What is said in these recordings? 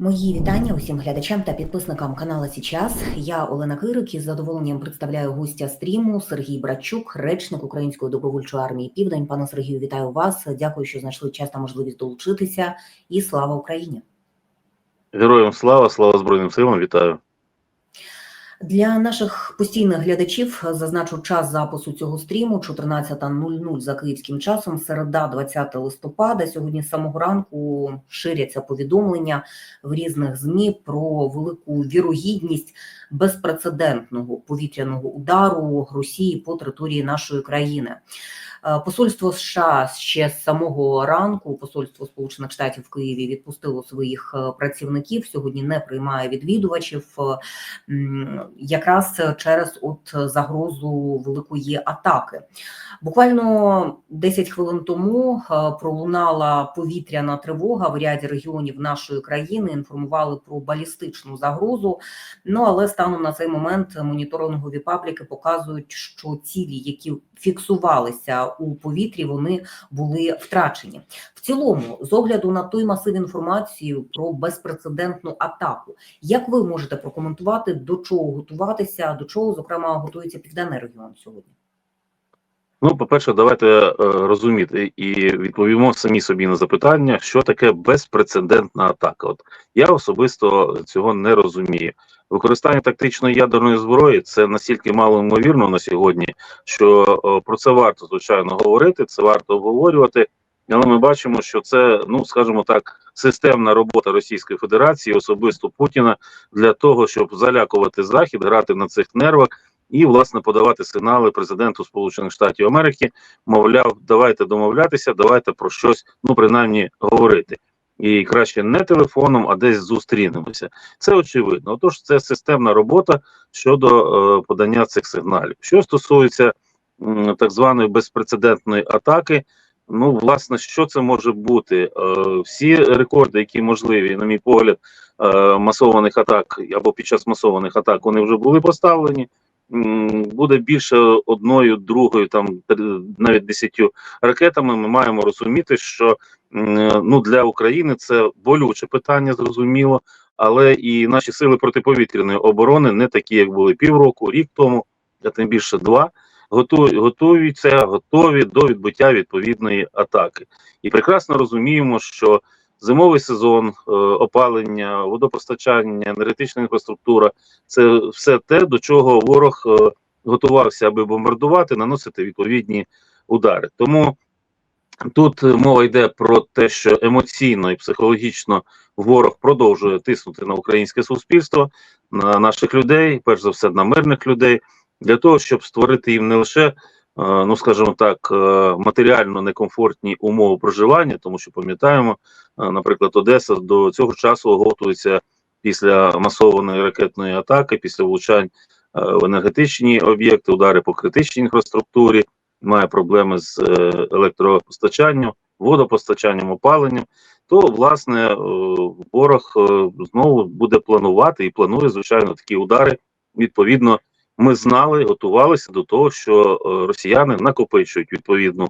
Мої вітання усім глядачам та підписникам каналу Січас. Я Олена Кирик із задоволенням представляю гостя стріму Сергій Брачук, речник Української добровольчої армії Південь. Пане Сергію, вітаю вас. Дякую, що знайшли час та можливість долучитися. І слава Україні! Героям слава, слава Збройним силам, вітаю. Для наших постійних глядачів зазначу час запису цього стріму 14.00 за київським часом, середа, 20 листопада. Сьогодні з самого ранку ширяться повідомлення в різних змі про велику вірогідність безпрецедентного повітряного удару Росії по території нашої країни. Е, Посольство США ще з самого ранку, посольство Сполучених Штатів в Києві відпустило своїх е, працівників. Сьогодні не приймає відвідувачів, е, якраз через от загрозу великої атаки. Буквально 10 хвилин тому пролунала повітряна тривога в ряді регіонів нашої країни. Інформували про балістичну загрозу. Ну але станом на цей момент моніторингові пабліки показують, що цілі, які фіксувалися у повітрі, вони були втрачені. В цілому, з огляду на той масив інформації про безпрецедентну атаку, як ви можете прокоментувати до чого готуватися, до чого зокрема готується південний регіон сьогодні? Ну, по-перше, давайте е, розуміти і відповімо самі собі на запитання, що таке безпрецедентна атака. От я особисто цього не розумію. Використання тактичної ядерної зброї це настільки мало ймовірно на сьогодні, що е, про це варто звичайно говорити, це варто обговорювати. Але ми бачимо, що це, ну скажімо так, системна робота Російської Федерації, особисто Путіна, для того, щоб залякувати Захід, грати на цих нервах і власне подавати сигнали президенту Сполучених Штатів Америки. Мовляв, давайте домовлятися, давайте про щось, ну принаймні говорити. І краще не телефоном, а десь зустрінемося. Це очевидно. Отож, це системна робота щодо е, подання цих сигналів. Що стосується м, так званої безпрецедентної атаки, ну власне, що це може бути? Е, всі рекорди, які можливі, на мій погляд, е, масованих атак або під час масованих атак, вони вже були поставлені. Буде більше одною, другою, там навіть десятью ракетами. Ми маємо розуміти, що ну для України це болюче питання, зрозуміло, але і наші сили протиповітряної оборони не такі, як були півроку, рік тому, а тим більше два. Готуються, готові до відбиття відповідної атаки, і прекрасно розуміємо, що зимовий сезон, е, опалення, водопостачання, енергетична інфраструктура це все те, до чого ворог е, готувався, аби бомбардувати, наносити відповідні удари. Тому тут мова йде про те, що емоційно і психологічно ворог продовжує тиснути на українське суспільство, на наших людей, перш за все на мирних людей, для того, щоб створити їм не лише. Е, Ну, скажімо так, е, матеріально некомфортні умови проживання, тому що пам'ятаємо, е, наприклад, Одеса до цього часу готується після масованої ракетної атаки, після влучань в енергетичні об'єкти, удари по критичній інфраструктурі, має проблеми з електропостачанням, водопостачанням, опаленням. То власне ворог знову буде планувати і планує звичайно такі удари. Відповідно, ми знали, готувалися до того, що е, росіяни накопичують відповідну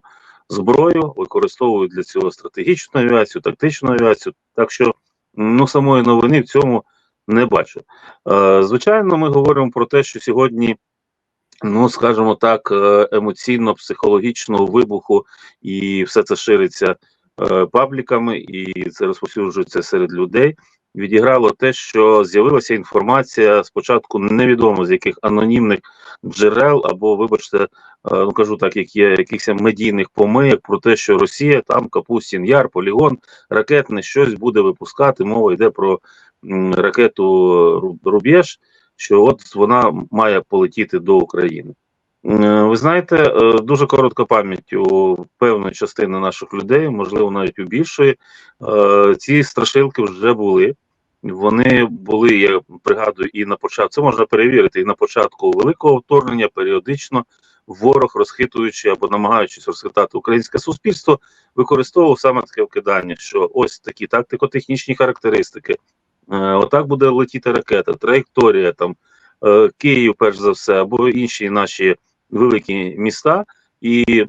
зброю, використовують для цього стратегічну авіацію, тактичну авіацію. Так що ну самої новини в цьому не бачу. Е, звичайно, ми говоримо про те, що сьогодні, ну скажімо так, е, емоційно-психологічного вибуху, і все це шириться пабліками, і це розповсюджується серед людей. Відіграло те, що з'явилася інформація спочатку невідомо з яких анонімних джерел, або, вибачте, е, ну кажу так, як є якихось медійних помийок про те, що Росія там Капустін Яр, полігон ракетне щось буде випускати. Мова йде про ракету Ру- Рубєж, що от вона має полетіти до України. Е, Ви знаєте, е, дуже коротка пам'ять у певної частини наших людей, можливо, навіть у більшої. Ці страшилки вже були. Вони були, я пригадую, і на початку це можна перевірити, і на початку великого вторгнення періодично ворог, розхитуючи або намагаючись розхитати українське суспільство, використовував саме таке вкидання, що ось такі тактико-технічні характеристики. Е, Отак буде летіти ракета, траєкторія там е, Київ, перш за все, або інші наші великі міста, і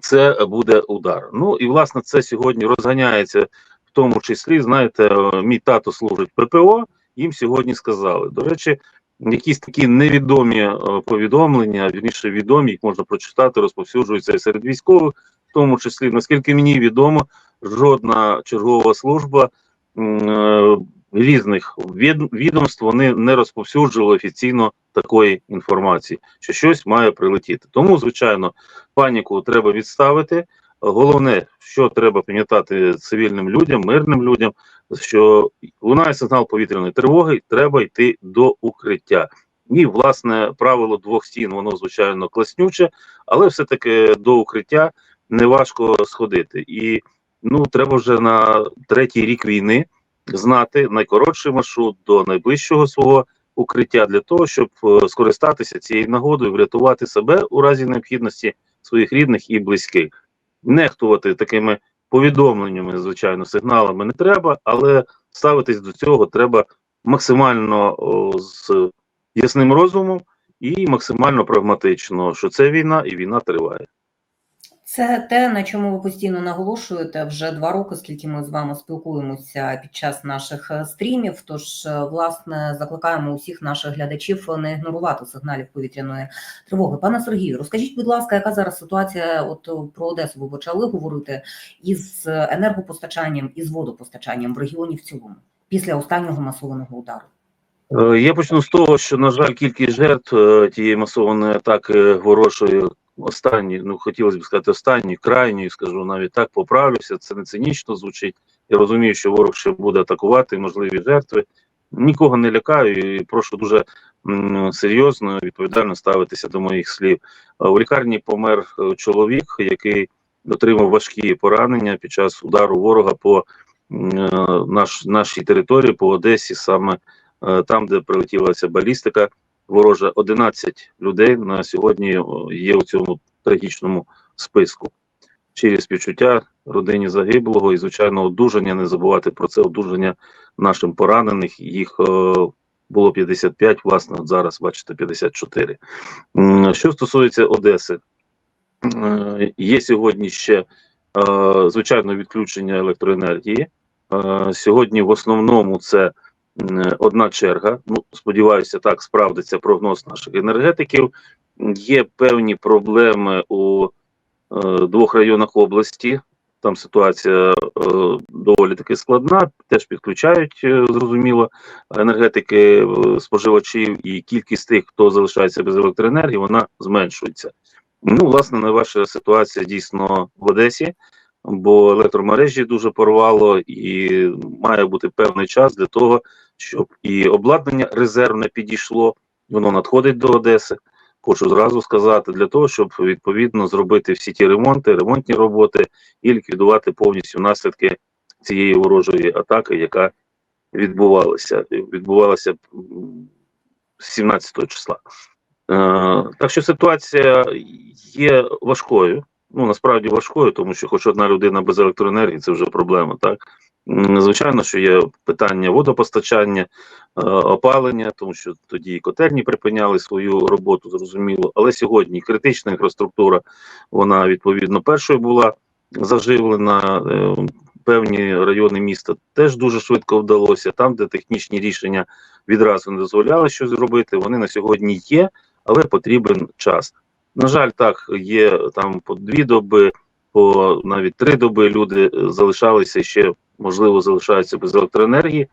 це буде удар. Ну і власне це сьогодні розганяється в тому числі, знаєте, е, мій тато служить ППО, їм сьогодні сказали. До речі, якісь такі невідомі е, повідомлення, вірніше відомі, їх можна прочитати, розповсюджуються і серед військових, в тому числі, наскільки мені відомо, жодна чергова служба е, різних відомств вони не розповсюджували офіційно такої інформації, що щось має прилетіти. Тому, звичайно, паніку треба відставити. Головне, що треба пам'ятати цивільним людям, мирним людям, що лунає сигнал повітряної тривоги, треба йти до укриття. І, власне, правило двох стін, воно звичайно класнюче, але все-таки до укриття неважко сходити. І ну, треба вже на третій рік війни знати найкоротший маршрут до найближчого свого укриття для того, щоб е, скористатися цією нагодою, врятувати себе у разі необхідності своїх рідних і близьких. Нехтувати такими повідомленнями, звичайно, сигналами не треба, але ставитись до цього треба максимально о, з ясним розумом і максимально прагматично, що це війна і війна триває. Це те, на чому ви постійно наголошуєте вже два роки, скільки ми з вами спілкуємося під час наших е, стрімів. Тож, е, власне, закликаємо усіх наших глядачів не ігнорувати сигналів повітряної тривоги. Пане Сергію, розкажіть, будь ласка, яка зараз ситуація? От е, про Одесу ви почали говорити із енергопостачанням і з водопостачанням в регіоні в цілому після останнього масованого удару. Я почну з того, що, на жаль, кількість жертв тієї масованої атаки ворожої останні, ну хотілося б сказати, останні, крайньої, скажу навіть так, поправлюся. Це не цинічно звучить. Я розумію, що ворог ще буде атакувати, можливі жертви. Нікого не лякаю і прошу дуже серйозно, відповідально ставитися до моїх слів. Е, У лікарні помер е, чоловік, який отримав важкі поранення під час удару ворога по е, наш, нашій території, по Одесі, саме там, де прилетіла ця балістика ворожа 11 людей на сьогодні є у цьому трагічному списку. Щирі співчуття родині загиблого і, звичайно, одужання. Не забувати про це одужання нашим поранених. Їх е, було 55, власне, от зараз, бачите, 54. М, Що стосується Одеси, е, є сьогодні ще, е, звичайно, відключення електроенергії. Е, Сьогодні в основному це одна черга. Ну, сподіваюся, так справдиться прогноз наших енергетиків. Є певні проблеми у е, двох районах області. Там ситуація е, доволі таки складна. Теж підключають, е, зрозуміло, енергетики е, споживачів, і кількість тих, хто залишається без електроенергії, вона зменшується. Ну, власне, найважча ситуація дійсно в Одесі, бо електромережі дуже порвало, і має бути певний час для того, щоб і обладнання резервне підійшло, воно надходить до Одеси. Хочу зразу сказати, для того, щоб відповідно зробити всі ті ремонти, ремонтні роботи і ліквідувати повністю наслідки цієї ворожої атаки, яка відбувалася. Відбувалася 17 числа. Е, так що ситуація є важкою. Ну насправді важкою, тому що хоч одна людина без електроенергії це вже проблема, так. Звичайно, що є питання водопостачання, е, опалення, тому що тоді і котельні припиняли свою роботу, зрозуміло. Але сьогодні критична інфраструктура, вона відповідно першою була заживлена. е, Певні райони міста теж дуже швидко вдалося. Там, де технічні рішення відразу не дозволяли щось зробити, вони на сьогодні є, але потрібен час. На жаль, так є там по дві доби, по навіть три доби люди е, залишалися ще, можливо, залишаються без електроенергії.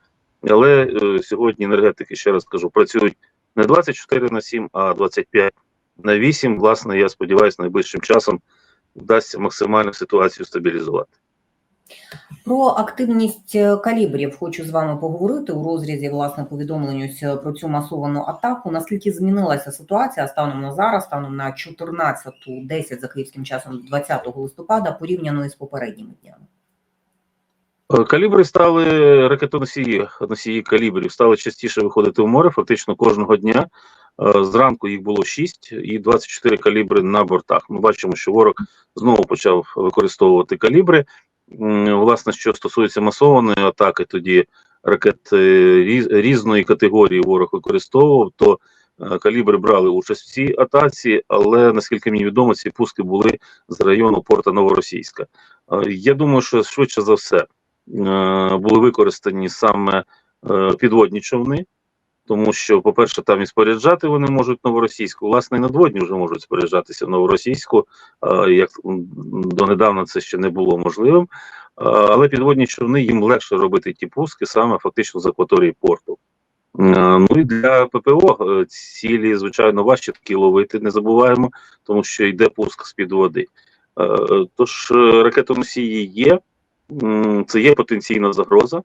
Але е, сьогодні енергетики, ще раз кажу, працюють не 24 на 7, а 25 на 8. Власне, я сподіваюся, найближчим часом вдасться максимально ситуацію стабілізувати. Про активність е, калібрів хочу з вами поговорити у розрізі власне повідомлення про цю масовану атаку. Наскільки змінилася ситуація станом на зараз, станом на 14.10 за київським часом 20 листопада, порівняно із попередніми днями? Е, Калібри стали ракетоносії, носії калібрів стали частіше виходити в море. Фактично кожного дня. Е, Зранку їх було 6 і 24 калібри на бортах. Ми бачимо, що ворог знову почав використовувати калібри. Власне, що стосується масованої атаки, тоді ракет е, різ- різної категорії ворог використовував, то калібри брали участь в цій атаці, але наскільки мені відомо, ці пуски були з району порта Новоросійська. Я думаю, що швидше за все були використані саме е, підводні човни, тому що, по-перше, там і споряджати вони можуть новоросійську, власне, і надводні вже можуть споряджатися новоросійську, е, як донедавна це ще не було можливим. Е, але підводні човни їм легше робити ті пуски саме фактично з акваторії порту. Е, Ну і для ППО е, цілі, звичайно, важче такі ловити, не забуваємо, тому що йде пуск з-під води. Е, Тож е, ракетоносії є, це є потенційна загроза.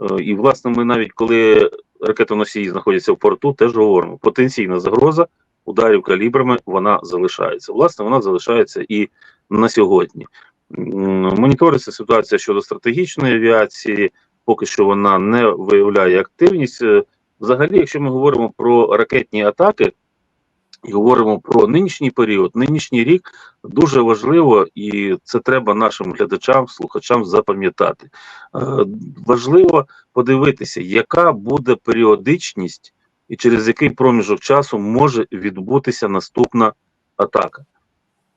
Е, І, власне, ми навіть коли ракетоносії знаходяться в порту, теж говоримо, потенційна загроза ударів калібрами вона залишається. Власне, вона залишається і на сьогодні. Моніториться ситуація щодо стратегічної авіації, поки що вона не виявляє активність. Е, Взагалі, якщо ми говоримо про ракетні атаки говоримо про нинішній період, нинішній рік дуже важливо, і це треба нашим глядачам, слухачам запам'ятати. Е, важливо подивитися, яка буде періодичність і через який проміжок часу може відбутися наступна атака.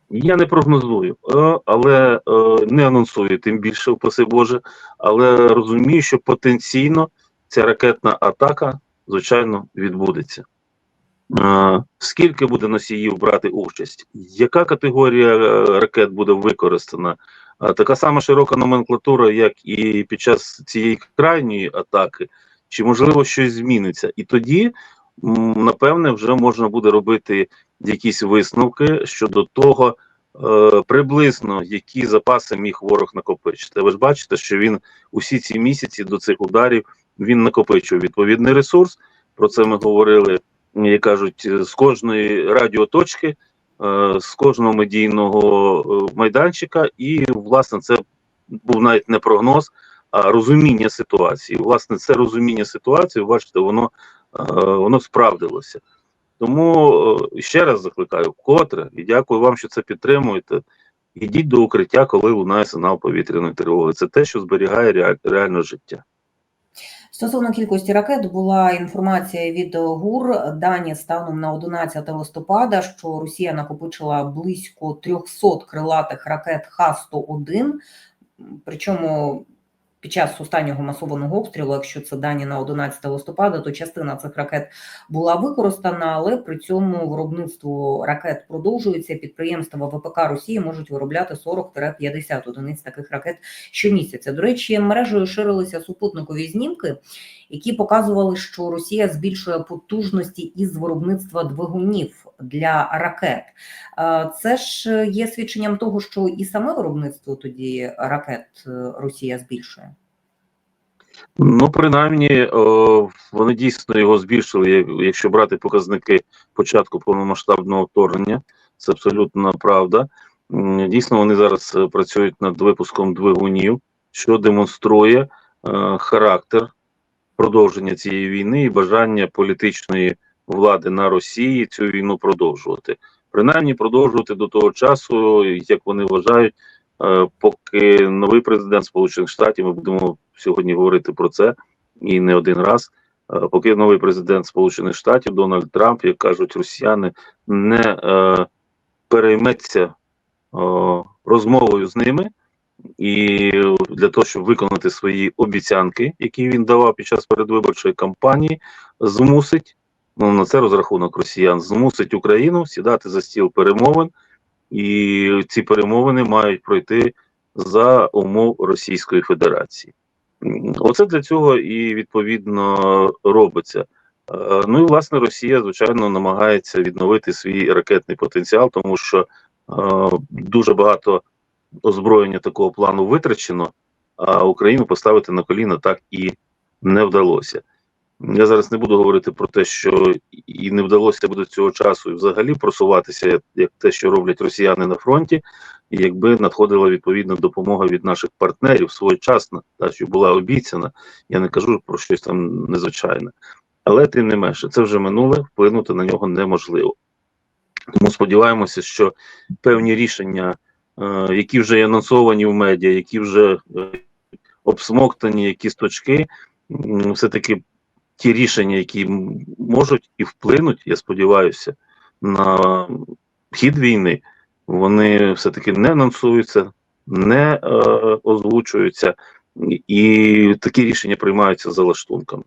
Я не прогнозую, е, але е, не анонсую, тим більше, впаси Боже, але розумію, що потенційно ця ракетна атака, звичайно, відбудеться. Скільки буде носіїв брати участь? Яка категорія е, ракет буде використана? Така сама широка номенклатура, як і під час цієї крайньої атаки, чи можливо щось зміниться? І тоді, напевне, вже можна буде робити якісь висновки щодо того, е, приблизно які запаси міг ворог накопичити. Ви ж бачите, що він усі ці місяці до цих ударів він накопичував відповідний ресурс. Про це ми говорили як кажуть, з кожної радіоточки, е, з кожного медійного е, майданчика, і власне це був навіть не прогноз, а розуміння ситуації. Власне, це розуміння ситуації, бачите, воно е, воно справдилося. Тому ще раз закликаю вкотре і дякую вам, що це підтримуєте. Ідіть до укриття, коли лунає сигнал повітряної тривоги. Це те, що зберігає реаль, реально життя. Стосовно кількості ракет була інформація від ГУР. Дані станом на 11 листопада, що Росія накопичила близько 300 крилатих ракет Х-101. Причому під час останнього масованого обстрілу, якщо це дані на 11 листопада, то частина цих ракет була використана, але при цьому виробництво ракет продовжується. Підприємства ВПК Росії можуть виробляти 40-50 одиниць таких ракет щомісяця. До речі, мережею ширилися супутникові знімки, які показували, що Росія збільшує потужності із виробництва двигунів для ракет. Е, Це ж є свідченням того, що і саме виробництво тоді ракет е, Росія збільшує. Ну, принаймні, вони дійсно його збільшили, якщо брати показники початку повномасштабного вторгнення, це абсолютно правда. Дійсно, вони зараз е, працюють над випуском двигунів, що демонструє е, характер продовження цієї війни і бажання політичної влади на Росії цю війну продовжувати. Принаймні продовжувати до того часу, як вони вважають, е, поки новий президент Сполучених Штатів, ми будемо сьогодні говорити про це і не один раз. е, Поки новий президент Сполучених Штатів Дональд Трамп, як кажуть росіяни, не е, перейметься розмовою з ними, і для того, щоб виконати свої обіцянки, які він давав під час передвиборчої кампанії, змусить ну на це розрахунок росіян, змусить Україну сідати за стіл перемовин, і ці перемовини мають пройти за умов Російської Федерації. Оце для цього і відповідно робиться. Е, Ну і власне Росія, звичайно, намагається відновити свій ракетний потенціал, тому що е, дуже багато озброєння такого плану витрачено, а Україну поставити на коліна так і не вдалося. Я зараз не буду говорити про те, що і не вдалося буде цього часу взагалі просуватися, як- те, що роблять росіяни на фронті, якби надходила відповідна допомога від наших партнерів своєчасно, та що була обіцяна. Я не кажу про щось там незвичайне. Але тим не менше, це вже минуле, вплинути на нього неможливо. Тому сподіваємося, що певні рішення, які вже є анонсовані в медіа, які вже е, обсмоктані, які точки, все-таки ті рішення, які можуть і вплинуть, я сподіваюся, на хід війни, вони все-таки не анонсуються, не е, озвучуються. і такі рішення приймаються за лаштунками.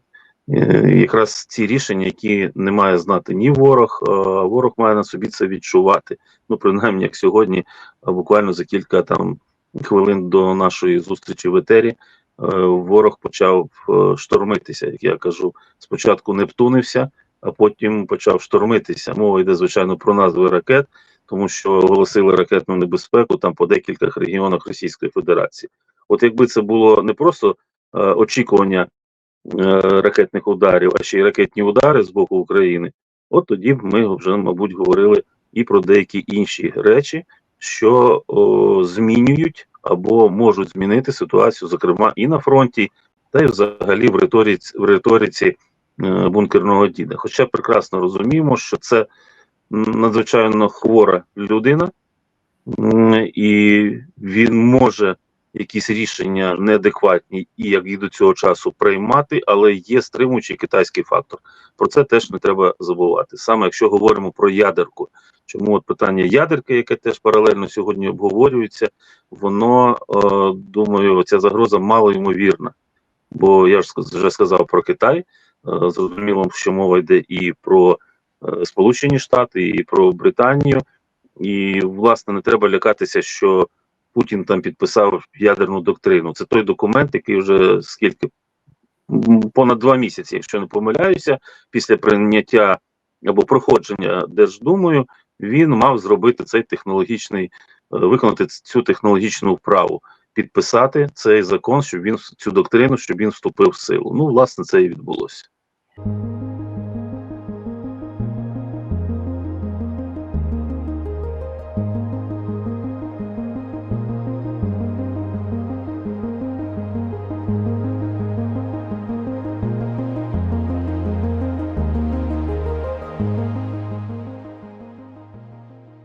Е, Якраз ці рішення, які не має знати ні ворог, а ворог має на собі це відчувати. Ну, принаймні, як сьогодні, буквально за кілька там хвилин до нашої зустрічі в етері, е, ворог почав е, штормитися. Як я кажу, спочатку Нептунився, а потім почав штормитися. Мова йде, звичайно, про назви ракет, тому що оголосили ракетну небезпеку там по декількох регіонах Російської Федерації. От якби це було не просто е, очікування е, ракетних ударів, а ще й ракетні удари з боку України, от тоді б ми вже, мабуть, говорили і про деякі інші речі, що о, змінюють або можуть змінити ситуацію, зокрема і на фронті, та й взагалі в риториці, в риториці е, бункерного діда. Хоча прекрасно розуміємо, що це надзвичайно хвора людина, і він може якісь рішення неадекватні і як і до цього часу приймати, але є стримуючий китайський фактор. Про це теж не треба забувати. Саме якщо говоримо про ядерку, чому от питання ядерки, яке теж паралельно сьогодні обговорюється, воно е, думаю, ця загроза мало ймовірна. Бо я ж вже сказав про Китай. Е, зрозуміло, що мова йде і про е, Сполучені Штати, і про Британію. І власне не треба лякатися, що Путін там підписав ядерну доктрину. Це той документ, який вже скільки понад два місяці, якщо не помиляюся, після прийняття або проходження Держдумою, він мав зробити цей технологічний, е, виконати цю технологічну вправу, підписати цей закон, щоб він цю доктрину, щоб він вступив в силу. Ну, власне, це і відбулося.